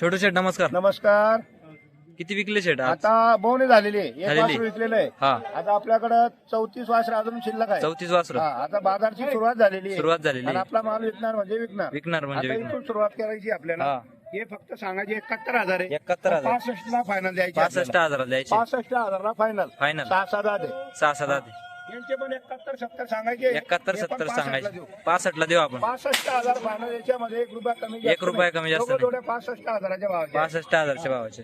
छोटू शेठ नमस्कार. नमस्कार. किती विकले शेठ आज? आता बोवणी झालेली आहे. एक झालेली. वासरू विकलेलं आहे. हा. आता आपल्याकडं चौतीस वासर अजून शिल्लक आहे. चौतीस वासर. हा, आता बाजारची सुरुवात झालेली आहे. सुरुवात झालेली आणि आहे. आपला माल विकणार म्हणजे विकणार. विकणार म्हणजे आता विकणार. इथून सुरुवात करायची आपल्याला. हा. हे फक्त सांगायचे एकाहत्तर हजार आहे. एकाहत्तर हजार. पासष्ट ला फायनल द्यायचे पासष्ट. हजाराला द्यायचे. पासष्ट हजारला फायनल फायनल सहा सात आहे सहा सात यांचे पण एकाहत्तर सत्तर सांगायचे. एकाहत्तर सत्तर 65 ला सांगायचे. देऊ. पासष्ट ला देऊ आपण. पासष्ट हजार फायनल याच्यामध्ये एक रुपया कमी एक रुपया कमी जास्त नाही. थोडे पासष्ट हजाराच्या भावाचे पासष्ट हजारच्या भावाचे.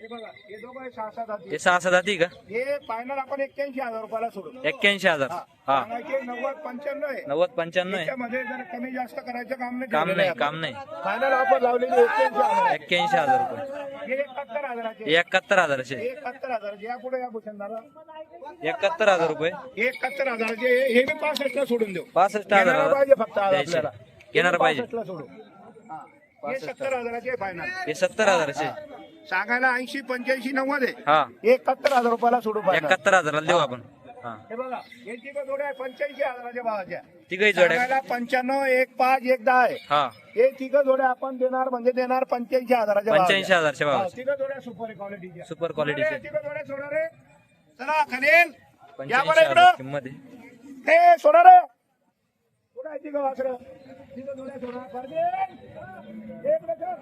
हे सहा सात हजार आधी का? हे फायनल आपण एक्क्याऐंशी हजार रुपयाला सोडू. एक्क्याऐंशी हजार. हा. सांगायचे नव्वद पंच्याण्णव आहे. नव्वद पंच्याण्णव आहे. त्याच्यामध्ये जर कमी जास्त करायचं काम नाही काम नाही काम नाही. फायनल ऑफर लावलेली एक्क्याऐंशी हजार. एक्क्याऐंशी हजार रुपये. हे एकाहत्तर हजाराचे हे एकाहत्तर हजाराचे एकाहत्तर हजाराचे या पुढे या भूषणदारा एकाहत्तर हजार रुपये. एकाहत्तर हजाराचे हे- हे मी पासष्टला सोडून देऊ. पासष्ट घेणारा हजार. पाहिजे फक्त आज द्यायचे. आपल्याला. घेणारा पाहिजे. सोडू. हा. हे सत्तर हजाराचे फायनल हे सत्तर हजाराचे सांगायला ऐंशी पंच्याऐंशी नव्वद आहे. हा. एकाहत्तर हजार रुपयाला सोडू फायनल एकाहत्तर हजाराला देऊ आपण. हा. हे बघा हे तिघं जोड्या पंच्याऐंशी हजाराच्या भावाच्या. तिघही जोड्या सांगायला पंच्याण्णव एक पाच एक दहा आहे. हा. हे तिघं जोड्या आपण देणार म्हणजे देणार पंच्याऐंशी हजाराच्या पंच्याऐंशी हजारच्या भावाच्या. भावाचे तिघं जोड्या सुपर क्वालिटीच्या सुपर क्वालिटीचे तिघं जोड्या सोडा रे चला खनेल या पंच्याऐंशी बरं हजार इकडं किंमत आहे. हे सोडा रे कुठं आहे तिघं वासरं? तिघं जोड्या सोडा परदेल. मिनिट. सोडे.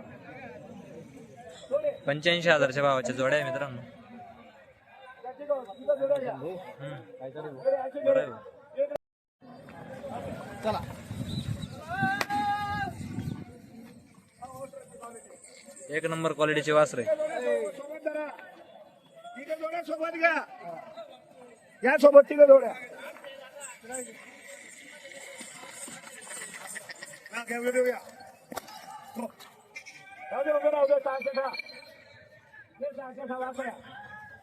पंच्याऐंशी हजारच्या भावाच्या जोड्या आहे मित्रांनो चला एक नंबर क्वालिटीचे वासरे सोबत घ्या या सोबत तिघ जोड्या घेऊया राहू दे, उभं राहू दे, सहाशे सहा. हे सहाशे सहा वासऱ्या.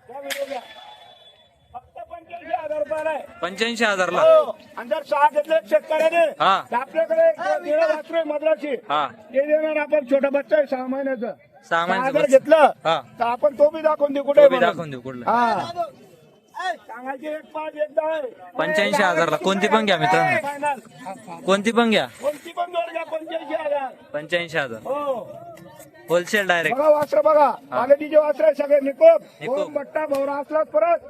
घ्या, व्हिडिओ घ्या. फक्त पंच्याऐंशी हजार रुपयाला आहे. पंच्याऐंशी हजारला हो. आणि जर सहा घेतले शेतकऱ्याने हा तर आपल्याकडे एक निळं वासरू आहे मद्रासी हा ते देणार आपण छोटा बच्चा आहे सहा महिन्याचं सहा सहा महिन्याचं जर बच्चा. घेतलं हा तर आपण तो बी दाखवून देऊ कुठे तो बी दाखवून देऊ कुठला हा सांगायचे एक पाच एक दहा आहे. पंच्याऐंशी हजारला कोणती पण घ्या मित्रांनो. कोणती पण घ्या कोणती पंच्याऐंशी हजार. पंच्याऐंशी हजार. हो. होलसेल डायरेक्ट बघा वास्त्र बघा. क्वालिटीचे वास्त्र आहे सगळे. निकोप. निकोप. हो, बट्टा भवरा असलाच परत.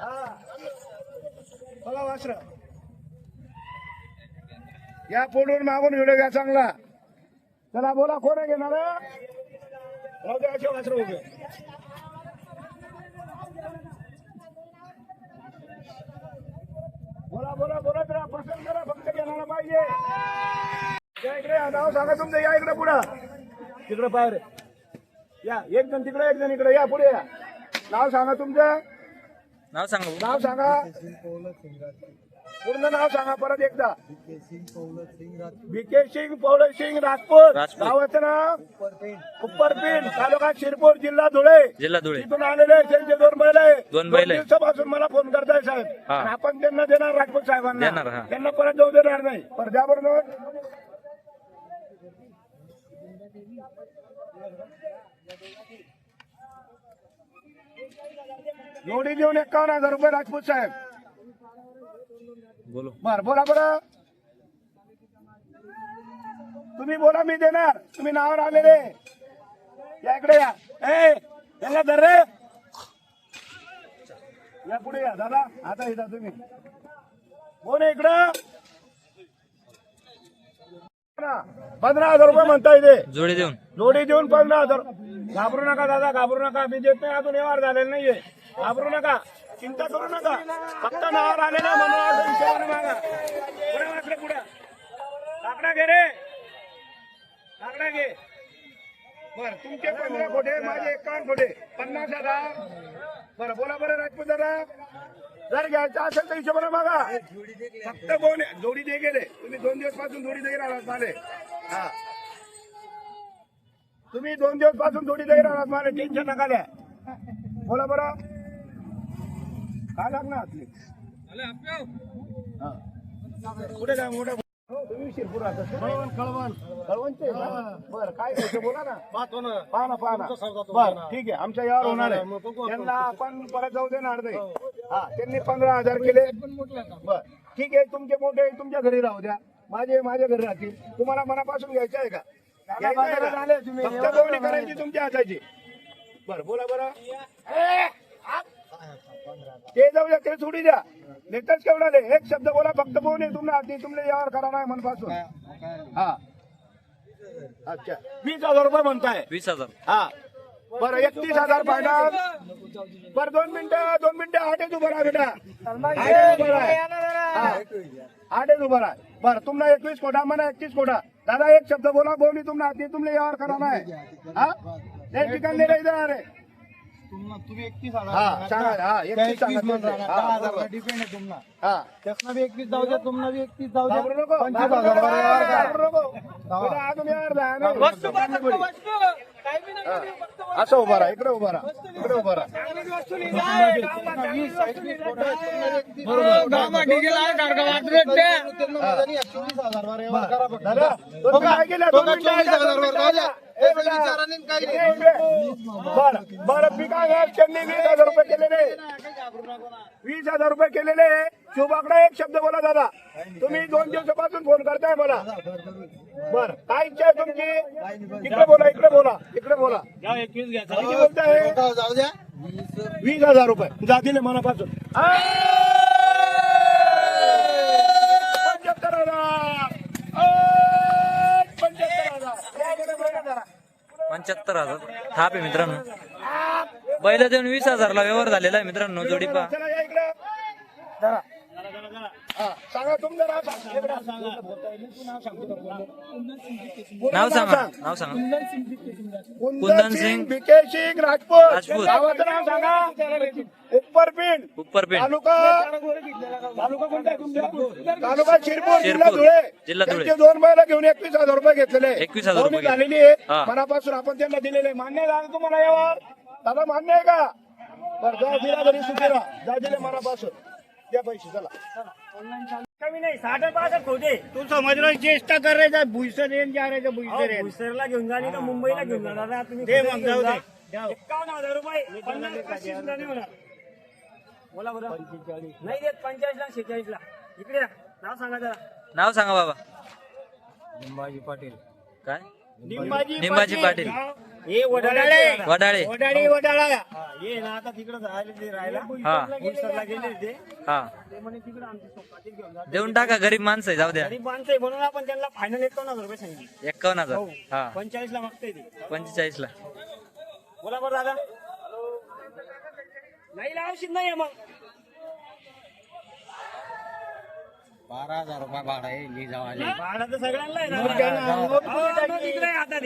हा. बघा वास्त्र. या पुढून मागून व्हिडिओ घ्या चांगला. चला बोला कोण आहे घेणार? राहू द्या असे वास्त्र उभे. बोला बोला बोला जरा पसंत करा फक्त घेणारा पाहिजे या इकडे या, नाव सांगा तुमचं या इकडे पुढं. तिकडे पाय रे. या एक जण तिकडे एक जण इकडे. या पुढे या. नाव सांगा तुमचं. नाव सांगा भाऊ. नाव सांगा. पूर्ण नाव सांगा परत एकदा. विके सिंग पवळे सिंग राजपूत. राजपूत. गावाचं नाव? उप्परपीन तालुका शिरपूर जिल्हा धुळे. जिल्हा धुळे. तिथून आलेले त्यांचे दोन बैल आहे दोन बैल आहे. दिवसापासून मला फोन करताय साहेब. हा. आणि आपण त्यांना देणार राजपूत साहेबांना. देणार, हा. त्यांना परत जाऊ देणार नाही. पर द्या बरं नोट. जोडी देऊन एकावन्न हजार रुपये राजपूत साहेब. बोलो. बर बोला बरं. तुम्ही बोला मी देणार. तुम्ही नावावर आलेले. या इकडे या. ए यांना धर रे. या पुढे या दादा. आता येता तुम्ही. कोण इकडं. पंधरा हजार रुपये म्हणता येते जोडी देऊन. जोडी देऊन पंधरा हजार. घाबरू नका दादा घाबरू नका. मी देत नाही अजून व्यवहार झालेला नाहीये. घाबरू नका. चिंता करू नका. फक्त नावावर आले ना म्हणून मागा. पुढे वाचले पुढे. लाकडा घे रे. लाकडा घे. बर तुमचे पंधरा खोटे माझे एकावन्न खोटे. पन्नास हजार बरं बोला बरं राजपूत दादा. जर घ्यायचं असेल तर हिशोबाने मागा. फक्त बोन जोडी दे गेले. तुम्ही दोन दिवसपासून जोडी दे राहणार माले हा. तुम्ही दोन दिवसपासून जोडी दे राहणार माले टेन्शन नका द्या बोला बरं. काय लागणार आपली हा. कुठे काय मोठा हो, तुम्ही शिरपूर राहतात कळवण कळवण. कळवणचे बरं काय घ्यायचं बोला ना. पाहा ना पाहा ना. बरं ठीक आहे. आमच्या यावर होणार आहे. त्यांना आपण परत जाऊ देणार नाही हा त्यांनी पंधरा हजार केले. बर. ठीक आहे तुमचे मोठे तुमच्या घरी राहू द्या. माझे माझ्या घरी राहतील. तुम्हाला मनापासून घ्यायचं आहे का? फक्त करायची तुमच्या हाताची. बरं बोला बरं. ते जाऊ द्या ते सोडी द्या. नेतच केवढा दे एक शब्द बोला फक्त बोवणी तुम्हाला हाती तुमले यावर करा नाही मनपासून. हा. अच्छा. वीस हजार रुपये म्हणताय. वीस हजार. हा. बरं एकतीस हजार फायनल. बरं दोन मिनिटं दोन मिनिटं आठच उभं राहा बेटा. आठच उभं राहा. आठच उभं राहा. बरं तुम्हाला एकवीस कोटा म्हणा एकतीस कोटा दादा एक शब्द बोला बोलली तुम्हाला ती तुमले यावर करा नाही हा? एक ठिकाणी नाही इथं अरे तुम्ही एकतीस हजार हा हा. हा. डिपेंड आहे तुम्हाला. हा. बी जाऊ द्या तुम्हाला बी एकतीस जाऊ द्या. पंचवीस हजार. असं उभा राहा इकडे उभा राहा इकडे उभा राहा. दादा, तुम्ही बरं बरं त्यांनी वीस हजार रुपये केलेले. वीस हजार रुपये केलेले. शुभाकडे एक शब्द बोला दादा. तुम्ही दोन दिवसापासून फोन करताय मला. बर काय इच्छा आहे तुमची? इकडे बोला इकडे बोला इकडे बोला. किती बोलताय? जाऊ द्या वीस हजार रुपये. जातील मनापासून. पंच्याहत्तर हजार. पंच्याहत्तर हजार. थाप आहे मित्रांनो. बैल देऊन वीस हजारला व्यवहार झालेला आहे मित्रांनो जोडी पा चला या इकडे जरा सांगा. तुमचं नाव सांग. नाव सांग. कुंदन सिंग भिके सिंग राजपूत. राजपूत. गावाचं नाव सांगा. उपरपिंड उपरपेठ. तालुका तालुका कोणता आहे तुमचा? तालुका शिरपूर जिल्हा शिरपूर, धुळे. जिल्हा धुळे. त्यांचे दोन बैल घेऊन एकवीस हजार रुपये घेतलेले. 21,000 रुपये दोन्ही झालेली आहे. हा. मनापासून आपण त्यांना दिलेले. मान्य झालं तुम्हाला यावर? दादा मान्य आहे का? बरं जा दिला घरी सुखी राहा जा दिले मनापासून. द्या पैसे चला. कमी नाही साठ पासष्ट होते तू समज चेष्टा करायचा भुईसर येऊन जा रे भुईसर भुईसरला घेऊन जा का मुंबईला घेऊन जा दादा तुम्ही. दे मग जाऊ दे. एकावन्न हजार रुपये पन्नास पाचशे सुद्धा नाही होणार. बोला बरं नाही देत पंचेचाळीस ला शेहेचाळीस ला इकडे या. नाव सांगा जरा. नाव सांगा बाबा. निंबाजी पाटील. काय? निंबाजी पाटील. हे वडाळे. वडाळे. वडाळे वडाळा. ये ना आता तिकडे राहिले ते राहायला. हा. गेले ते हा. ते म्हणे तिकडे सोपातील घेऊन जा देऊन टाका गरीब माणसं आहे जाऊ द्या. गरीब माणसं आहे म्हणून आपण त्यांना फायनल एकावन्न हजार रुपये सांगितले. एक्कावन्न हजार. हा. पंचेचाळीस ला मागताय ते. पंचेचाळीस ला बोला बरं दादा. नाही लावशील नाही मग. बारा हजार रुपये भाडा आहे ली जावाले भाडा तर सगळ्यांना आहे ना. हा, मग इकडे आहे आता.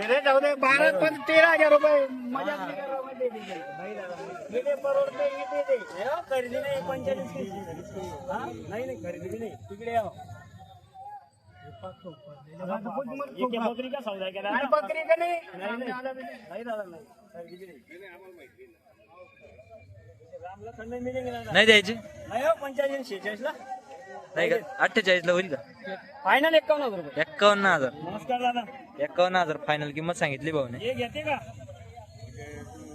रे जाऊ दे बारा पण तेरा हजार रुपये मजा नाही करायला पाहिजे. इथे परवडते, इथे ते. हे हो, खरेदी नाही पंचेचाळीस केजी. हा? नाही नाही खरेदी बी नाही तिकडे या इथे बकरीचा सौदा केला आणि बकरी का नाही नाही नाही. नाही दादा नाही खरेदी बी नाही रामला खंड मिळेल ना दादा. नाही द्यायची नाही हो पंचेचाळीस नाही का? अठ्ठेचाळीस ला होईल का? फायनल एकावन्न हजार रुपये. एक्कावन्न हजार. नमस्कार दादा. एक्कावन्न हजार फायनल किंमत सांगितली भाऊने. हे घेते का?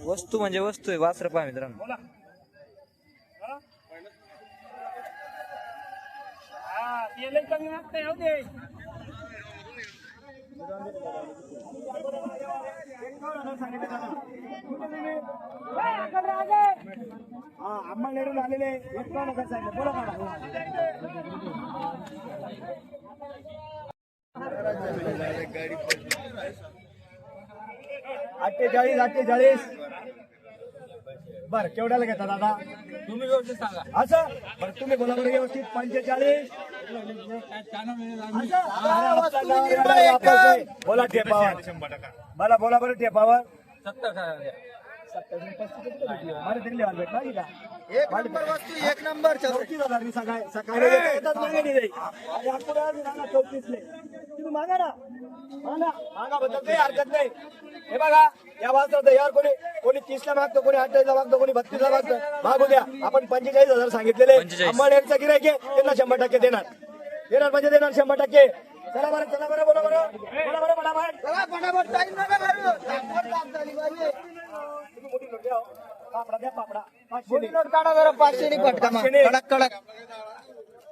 वस्तू म्हणजे वस्तू आहे वासर पहा मित्रांनो. बोला. हा? हा, ते लय कमी मागताय हो ते. हा आम्हाला नेडून आलेले एकावन्न हजार सांगितलं. बोला. अठ्ठेचाळीस अठ्ठेचाळीस. बर केवढ्याला घेता दादा? तुम्ही व्यवस्थित सांगा. असं? बरं तुम्ही बोला बरं व्यवस्थित पंचेचाळीस. बोला टेपावर बोला बोला बरं वाल भेटला की का? एक नंबर चौतीस हजार मी सकाळी सकाळी येतात मागे नाही. आणि आपण आज नाना चौतीसले. तुम्ही मागा ना. मागा. मागा बद्दल काही हरकत नाही. हे बघा या वाजता यार कोणी कोणी तीसला मागतो कोणी अठ्ठावीसला मागतो कोणी बत्तीसला मागतो. मागू द्या. आपण पंचेचाळीस हजार सांगितलेले. 45. अंबाडेरचा गिरायक आहे. त्यांना शंभर टक्के देणार. देणार म्हणजे देणार शंभर टक्के. चला बरं चला बरं बोला बरं. बोला बरं पटापट पापडा द्या पापडा. पाचशे दे. पाचशे. कडक कडक.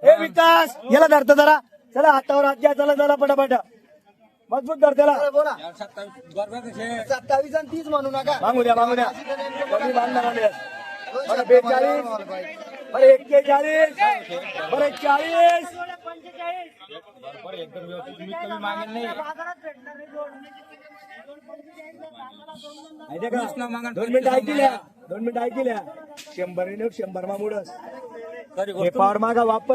हे विकास याला धरतो जरा. चला हातावर हात घ्या चला चला पटापट. मजबूत धर त्याला बोला सत्तावीस सत्तावीस आणि तीस म्हणू नका. मागू द्या मागू द्या. कमी बांधणार आले बरं बेचाळीस. बरं एक्केचाळीस. बरं चाळीस. दोन मिनिटं ऐकल्या दोन मिनिटं ऐकल्या शंभर शंभर मा मुडस. हे पावर मागा वापस.